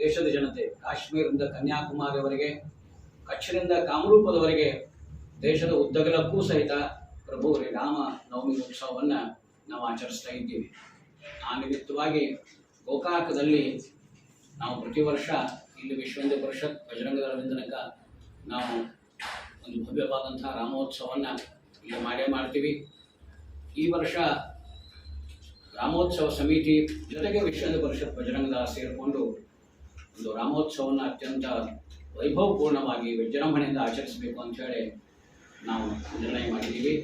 ದೇಶದ ಜನತೆ, ಕಾಶ್ಮೀರದಿಂದ ಕನ್ಯಾಕುಮಾರಿಯವರೆಗೆ ಕಚ್ಛನಿಂದ ಕಾಮರೂಪದವರೆಗೆ ದೇಶದ ಉದ್ದಗಲಕ್ಕೂ ಸಹಿತ ಪ್ರಭು ರಾಮ ನವಮಿ ಉತ್ಸವವನ್ನು ನಾವು ಆಚರಿಸ್ತಾ ಇದ್ದೀವಿ. ಆ ನಿಮಿತ್ತವಾಗಿ ಗೋಕಾಕದಲ್ಲಿ ನಾವು ಪ್ರತಿ ವರ್ಷ ಇಲ್ಲಿ ವಿಶ್ವ ಹಿಂದೂ ಪರಿಷತ್ ಬಜರಂಗ ದಳದಿಂದ ತನಕ ನಾವು ಒಂದು ಭವ್ಯವಾದಂಥ ರಾಮೋತ್ಸವವನ್ನು ಇಲ್ಲಿ ಮಾಡೇ ಮಾಡ್ತೀವಿ. ಈ ವರ್ಷ ರಾಮೋತ್ಸವ ಸಮಿತಿ ಜೊತೆಗೆ ವಿಶ್ವ ಹಿಂದೂ ಪರಿಷತ್ ಬಜರಂಗ ದಳ ಸೇರಿಕೊಂಡು ಒಂದು ರಾಮೋತ್ಸವವನ್ನು ಅತ್ಯಂತ ವೈಭವಪೂರ್ಣವಾಗಿ ವಿಜೃಂಭಣೆಯಿಂದ ಆಚರಿಸಬೇಕು ಅಂಥೇಳಿ ನಾವು ನಿರ್ಣಯ ಮಾಡಿದ್ದೀವಿ.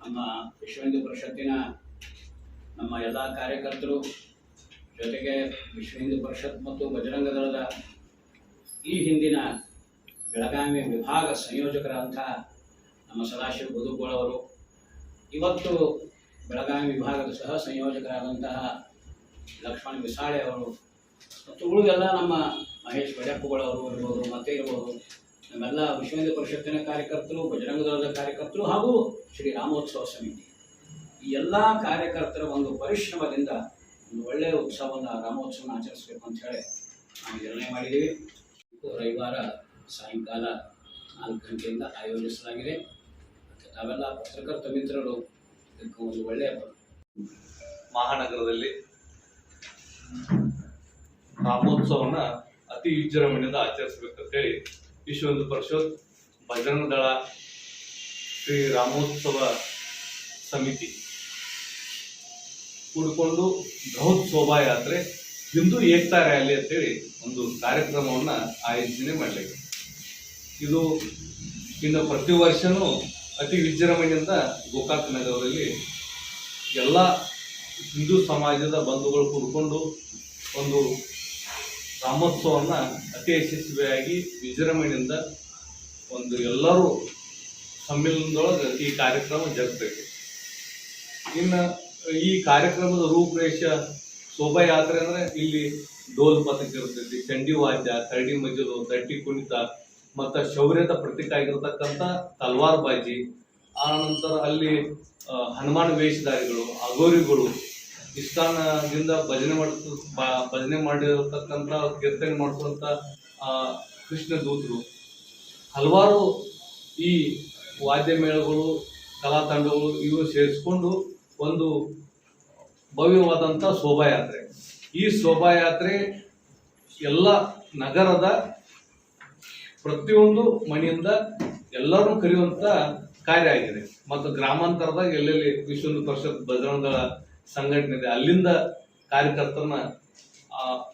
ನಮ್ಮ ವಿಶ್ವ ಹಿಂದೂ ಪರಿಷತ್ತಿನ ನಮ್ಮ ಎಲ್ಲ ಕಾರ್ಯಕರ್ತರು ಜೊತೆಗೆ ವಿಶ್ವ ಹಿಂದೂ ಪರಿಷತ್ ಮತ್ತು ಬಜರಂಗ ದಳದ ಈ ಹಿಂದಿನ ಬೆಳಗಾವಿ ವಿಭಾಗ ಸಂಯೋಜಕರಾದಂಥ ನಮ್ಮ ಸದಾಶಿವ ಬದುಕೋಳವರು ಇವತ್ತು ಬೆಳಗಾವಿ ವಿಭಾಗದ ಸಹ ಸಂಯೋಜಕರಾದಂತಹ ಲಕ್ಷ್ಮಣ್ ಬಿಸಾಳೆ ಅವರು ಮತ್ತು ಉಳಿದೆಲ್ಲ ನಮ್ಮ ಮಹೇಶ್ ಬಜಪ್ಪಗಳವರು ಇರ್ಬೋದು, ಮತ್ತೆ ಇರ್ಬೋದು. ನಮ್ಮೆಲ್ಲ ವಿಶ್ವ ಹಿಂದೂ ಪರಿಷತ್ತಿನ ಕಾರ್ಯಕರ್ತರು ಬಜರಂಗದಳದ ಕಾರ್ಯಕರ್ತರು ಹಾಗೂ ಶ್ರೀ ರಾಮೋತ್ಸವ ಸಮಿತಿ. ಈ ಎಲ್ಲ ಕಾರ್ಯಕರ್ತರ ಒಂದು ಪರಿಶ್ರಮದಿಂದ ಒಂದು ಒಳ್ಳೆಯ ಉತ್ಸವವನ್ನು ರಾಮೋತ್ಸವ ಆಚರಿಸಬೇಕು ಅಂತ ಹೇಳಿ ನಾವು ನಿರ್ಣಯ ಮಾಡಿದ್ದೀವಿ. ರವಿವಾರ ಸಾಯಂಕಾಲ ನಾಲ್ಕು ಗಂಟೆಯಿಂದ ಆಯೋಜಿಸಲಾಗಿದೆ. ನಾವೆಲ್ಲ ಪತ್ರಕರ್ತ ಮಿತ್ರರು ಒಂದು ಒಳ್ಳೆಯ ಮಹಾನಗರದಲ್ಲಿ ರಾಮೋತ್ಸವನ ಅತಿ ವಿಜೃಂಭಣೆಯಿಂದ ಆಚರಿಸ್ಬೇಕಂತೇಳಿ ವಿಶ್ವ ಹಿಂದೂ ಪರಿಷತ್ ಭಜನ ದಳ, ಶ್ರೀ ರಾಮೋತ್ಸವ ಸಮಿತಿ ಕೂಡಿಕೊಂಡು ಬೃಹತ್ ಶೋಭಾಯಾತ್ರೆ ಹಿಂದೂ ಏಕತಾ ರ್ಯಾಲಿ ಅಂತೇಳಿ ಒಂದು ಕಾರ್ಯಕ್ರಮವನ್ನು ಆಯೋಜನೆ ಮಾಡಲಿದೆ ಇದು ಇನ್ನು ಪ್ರತಿ ವರ್ಷವೂ ಅತಿ ವಿಜೃಂಭಣೆಯಿಂದ ಗೋಕಾಕ್ ನಗರದಲ್ಲಿ ಎಲ್ಲ ಹಿಂದೂ ಸಮಾಜದ ಬಂಧುಗಳು ಕೂಡಿಕೊಂಡು ಒಂದು ರಾಮೋತ್ಸವವನ್ನು ಅತಿ ಯಶಸ್ವಿಯಾಗಿ ವಿಜೃಂಭಣೆಯಿಂದ ಒಂದು ಎಲ್ಲರೂ ಸಮ್ಮಿಲನದೊಳಗೆ ಈ ಕಾರ್ಯಕ್ರಮ ಜರುಗಬೇಕು. ಇನ್ನು ಈ ಕಾರ್ಯಕ್ರಮದ ರೂಪರೇಷ ಶೋಭಾಯಾತ್ರೆ ಅಂದರೆ ಇಲ್ಲಿ ಡೋಲ್ ಪಥಕ ಇರ್ತೈತಿ. ಚಂಡಿ ವಾದ್ಯ ಕರಡಿ ಮಜಲು, ದಟ್ಟಿ ಕುಣಿತ, ಮತ್ತು ಶೌರ್ಯದ ಪ್ರತೀಕ ಆಗಿರ್ತಕ್ಕಂಥ ತಲ್ವಾರ್ ಬಾಜಿ ಆನಂತರ ನಂತರ ಅಲ್ಲಿ ಹನುಮಾನ್ ವೇಷಧಾರಿಗಳು ಅಗೋರಿಗಳು ಇಷ್ಟಾನದಿಂದ ಭಜನೆ ಮಾಡ್ತ ಭಜನೆ ಮಾಡಿರತಕ್ಕಂಥ ಕೀರ್ತನೆ ಮಾಡಿಸುವಂಥ ಕೃಷ್ಣ ದೂತರು. ಹಲವಾರು ಈ ವಾದ್ಯ ಮೇಳಗಳು ಕಲಾ ತಂಡಗಳು ಇವು ಸೇರಿಸ್ಕೊಂಡು ಒಂದು ಭವ್ಯವಾದಂಥ ಶೋಭಾಯಾತ್ರೆ. ಈ ಶೋಭಾಯಾತ್ರೆ ಎಲ್ಲ ನಗರದ ಪ್ರತಿಯೊಂದು ಮನೆಯಿಂದ ಎಲ್ಲರೂ ಕರೆಯುವಂಥ ಕಾರ್ಯ ಆಗಿದೆ. ಮತ್ತು ಗ್ರಾಮಾಂತರದಾಗ ಎಲ್ಲೆಲ್ಲಿ ವಿಶ್ವ ಪರಿಷತ್ ಬಜರಂಗ ದಳ ಸಂಘಟನೆ ಇದೆ. ಅಲ್ಲಿಂದ ಕಾರ್ಯಕರ್ತರನ್ನ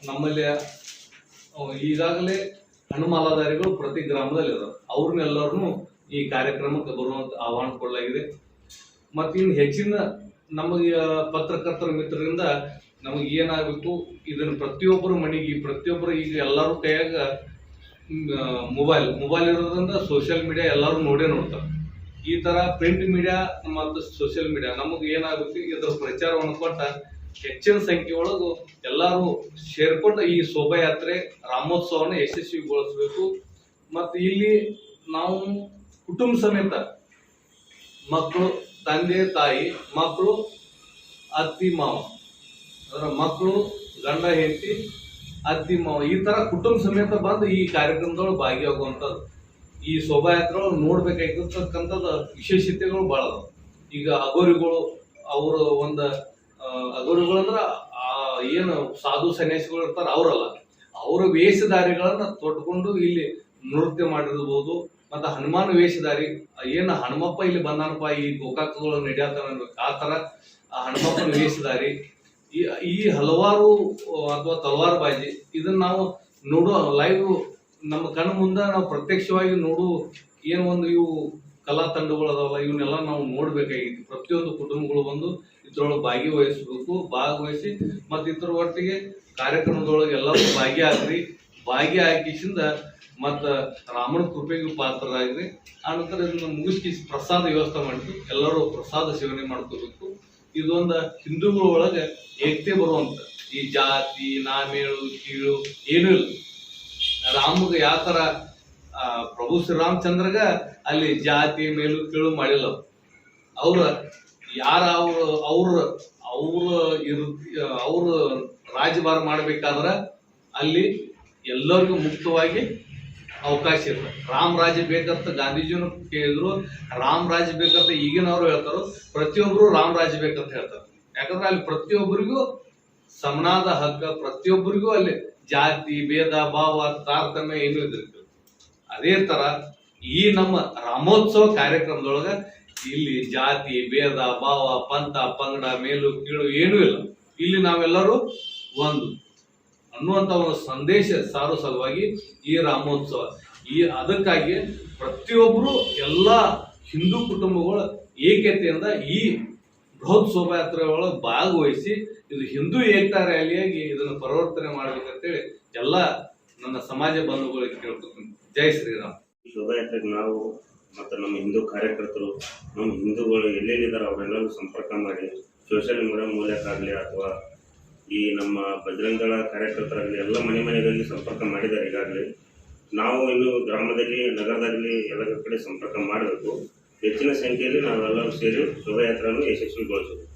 ನಮ್ಮಲ್ಲಿ ಈಗಾಗಲೇ ಹಣ್ಣುಮಾಲಾಧಾರಿಗಳು ಪ್ರತಿ ಗ್ರಾಮದಲ್ಲಿ ಇದ್ದಾರೆ ಅವ್ರನ್ನೆಲ್ಲರನ್ನು ಈ ಕಾರ್ಯಕ್ರಮಕ್ಕೆ ಬರುವಂತ ಆಹ್ವಾನ ಕೊಡಲಾಗಿದೆ. ಮತ್ತು ಇನ್ನು ಹೆಚ್ಚಿನ ನಮಗೆ ಪತ್ರಕರ್ತರ ಮಿತ್ರರಿಂದ ನಮಗೆ ಏನಾಗಬೇಕು, ಇದನ್ನು ಪ್ರತಿಯೊಬ್ಬರ ಮನೆಗೆ, ಪ್ರತಿಯೊಬ್ಬರು ಈಗ ಎಲ್ಲರೂ ಕೈಯಾಗ ಮೊಬೈಲ್ ಮೊಬೈಲ್ ಇರೋದ್ರಿಂದ ಸೋಷಿಯಲ್ ಮೀಡಿಯಾ ಎಲ್ಲರೂ ನೋಡೇ ನೋಡ್ತಾರೆ. ಈ ತರ ಪ್ರಿಂಟ್ ಮೀಡಿಯಾ ಮತ್ತು ಸೋಷಿಯಲ್ ಮೀಡಿಯಾ ನಮಗೆ ಏನಾಗುತ್ತೆ? ಇದರ ಪ್ರಚಾರವನ್ನು ಕೊಟ್ಟ ಹೆಚ್ಚಿನ ಸಂಖ್ಯೆ ಒಳಗು ಎಲ್ಲರೂ ಸೇರ್ಕೊಂಡು ಈ ಶೋಭಾಯಾತ್ರೆ ರಾಮೋತ್ಸವನ ಯಶಸ್ವಿಗೊಳಿಸಬೇಕು. ಮತ್ತು ಇಲ್ಲಿ ನಾವು ಕುಟುಂಬ ಸಮೇತ ಮಕ್ಕಳು, ತಂದೆ, ತಾಯಿ, ಮಕ್ಕಳು, ಅತ್ತಿ, ಮಾವ, ಅದರ ಮಕ್ಕಳು, ಗಂಡ, ಹೆಂಡತಿ, ಅತ್ತಿ, ಮಾವ, ಈ ತರ ಕುಟುಂಬ ಸಮೇತ ಬಂದು ಈ ಕಾರ್ಯಕ್ರಮದೊಳಗೆ ಭಾಗಿಯಾಗುವಂಥದ್ದು. ಈ ಶೋಭಾಯಾತ್ರೆ ನೋಡ್ಬೇಕಾಗಿರ್ತಕ್ಕಂಥದ್ದು ವಿಶೇಷತೆಗಳು ಭಾಳ ಅದಾವ. ಈಗ ಅಗೋರಿಗಳು ಅವರು ಒಂದು ಅಗೋರಿಗಳು ಅಂದ್ರ ಏನು ಸಾಧು ಸನ್ಯಾಸಿಗಳು ಇರ್ತಾರ ಅವರಲ್ಲ. ಅವರ ವೇಷಧಾರಿಗಳನ್ನ ತೊಟ್ಕೊಂಡು ಇಲ್ಲಿ ನೃತ್ಯ ಮಾಡಿರ್ಬೋದು, ಮತ್ತೆ ಹನುಮಾನ್ ವೇಷಧಾರಿ ಏನು ಹನುಮಪ್ಪ ಇಲ್ಲಿ ಬಂದಾನಪ್ಪ, ಈ ಗೋಕಾಕಗಳು ನಡೆಯತಾನ ಆ ತರ ಹನುಮಪ್ಪನ ವೇಷಧಾರಿ. ಈ ಈ ಹಲವಾರು ಅಥವಾ ತಲವಾರು ಬಾಜಿ, ಇದನ್ನ ನಾವು ನೋಡೋ ಲೈವ್ ನಮ್ಮ ಕಣ್ಣು ಮುಂದೆ ನಾವು ಪ್ರತ್ಯಕ್ಷವಾಗಿ ನೋಡು ಏನು ಒಂದು ಇವು ಕಲಾ ತಂಡಗಳು ಅದಾವಲ್ಲ, ಇವನ್ನೆಲ್ಲ ನಾವು ನೋಡ್ಬೇಕಾಗಿತ್ತು. ಪ್ರತಿಯೊಂದು ಕುಟುಂಬಗಳು ಬಂದು ಇದ್ರೊಳಗೆ ಭಾಗಿವಹಿಸ್ಬೇಕು. ಭಾಗವಹಿಸಿ ಮತ್ತು ಇದ್ರ ಒಟ್ಟಿಗೆ ಕಾರ್ಯಕ್ರಮದೊಳಗೆ ಎಲ್ಲರೂ ಭಾಗಿಯಾಗ್ರಿ. ಭಾಗಿಯಾಗಿಸಿಂದ ಮತ್ತು ರಾಮನ ಕೃಪೆಗೂ ಪಾತ್ರರಾಗ್ರಿ. ಆ ನಂತರ ಇದನ್ನ ಮುಗಿಸಿ ಪ್ರಸಾದ ವ್ಯವಸ್ಥೆ ಮಾಡಿದ್ರು ಎಲ್ಲರೂ ಪ್ರಸಾದ ಸೇವನೆ ಮಾಡ್ಕೋಬೇಕು. ಇದೊಂದು ಹಿಂದೂಗಳ ಒಳಗೆ ಏಕತೆ ಬರುವಂತ. ಈ ಜಾತಿ, ನಾಮೇಳು, ಕೀಳು ಏನೂ ಇಲ್ಲ. ರಾಮಗೆ ಯಾವ ತರ ಪ್ರಭು ಶ್ರೀರಾಮಚಂದ್ರಗ ಅಲ್ಲಿ ಜಾತಿ ಮೇಲು ಕೀಳು ಮಾಡಿಲ್ಲ. ಅವ್ರ ಯಾರ ಅವ್ರ ಅವ್ರ ಅವ್ರ ಇರು, ಅವ್ರ ರಾಜಭಾರ ಮಾಡ್ಬೇಕಾದ್ರ ಅಲ್ಲಿ ಎಲ್ಲರಿಗೂ ಮುಕ್ತವಾಗಿ ಅವಕಾಶ ಇಲ್ಲ. ರಾಮ್ ರಾಜ್ಯ ಬೇಕಂತ ಗಾಂಧೀಜಿನೂ ಕೇಳಿದ್ರು, ರಾಮ್ ರಾಜ್ಯ ಬೇಕಂತ ಈಗಿನವರು ಹೇಳ್ತಾರೋ ಪ್ರತಿಯೊಬ್ಬರು ರಾಮ್ ರಾಜ್ಯ ಬೇಕಂತ ಹೇಳ್ತಾರೆ. ಯಾಕಂದ್ರೆ ಅಲ್ಲಿ ಪ್ರತಿಯೊಬ್ಬರಿಗೂ ಸಮನಾದ ಹಕ್ಕ ಪ್ರತಿಯೊಬ್ಬರಿಗೂ ಅಲ್ಲಿ. ಜಾತಿ, ಭೇದ, ಭಾವ, ತಾರತಮ್ಯ ಏನು ಇದ್ದಿರ್ತಿಲ್ಲ ಅದೇ ತರ ಈ ನಮ್ಮ ರಾಮೋತ್ಸವ ಕಾರ್ಯಕ್ರಮದೊಳಗ ಇಲ್ಲಿ ಜಾತಿ, ಭೇದ, ಭಾವ, ಪಂಥ, ಪಂಗಡ, ಮೇಲು, ಕೀಳು ಏನೂ ಇಲ್ಲ. ಇಲ್ಲಿ ನಾವೆಲ್ಲರೂ ಒಂದು ಅನ್ನುವಂತ ಒಂದು ಸಂದೇಶ ಸಾರು ಸಲುವಾಗಿ ಈ ರಾಮೋತ್ಸವ. ಈ ಅದಕ್ಕಾಗಿ ಪ್ರತಿಯೊಬ್ಬರು ಎಲ್ಲ ಹಿಂದೂ ಕುಟುಂಬಗಳು ಏಕತೆಯಿಂದ ಈ ಬೃಹತ್ ಶೋಭಾಯಾತ್ರೆ ಒಳಗೆ ಭಾಗವಹಿಸಿ ಇದು ಹಿಂದೂ ಏಕತಾ ರ್ಯಾಲಿಯಾಗಿ ಇದನ್ನು ಪರಿವರ್ತನೆ ಮಾಡ್ಬೇಕಂತೇಳಿ ಎಲ್ಲ ನನ್ನ ಸಮಾಜ ಬಂಧುಗಳಿಗೆ ಕೇಳ್ಕೊತೀನಿ. ಜೈ ಶ್ರೀರಾಮ್. ಶೋಭಾಯಾತ್ರೆಗೆ ನಾವು ಮತ್ತು ನಮ್ಮ ಹಿಂದೂ ಕಾರ್ಯಕರ್ತರು, ನಮ್ಮ ಹಿಂದೂಗಳು ಎಲ್ಲೆಲ್ಲಿದ್ದಾರೆ ಅವರೆಲ್ಲರೂ ಸಂಪರ್ಕ ಮಾಡಿ ಸೋಷಿಯಲ್ ಮೀಡಿಯಾ ಮೂಲಕ ಆಗಲಿ ಅಥವಾ ಈ ನಮ್ಮ ಬಜರಂಗಳ ಕಾರ್ಯಕರ್ತರಾಗಲಿ ಎಲ್ಲ ಮನೆ ಮನೆಗಳಲ್ಲಿ ಸಂಪರ್ಕ ಮಾಡಿದ್ದಾರೆ ಈಗಾಗಲೇ ನಾವು ಇನ್ನು ಗ್ರಾಮದಲ್ಲಿ ನಗರದಲ್ಲಿ ಎಲ್ಲ ಕಡೆ ಸಂಪರ್ಕ ಮಾಡಬೇಕು. ಹೆಚ್ಚಿನ ಸಂಖ್ಯೆಯಲ್ಲಿ ನಾವೆಲ್ಲರೂ ಸೇರಿ ಶೋಭಾಯಾತ್ರೆಯನ್ನು ಯಶಸ್ವಿಗೊಳಿಸಬೇಕು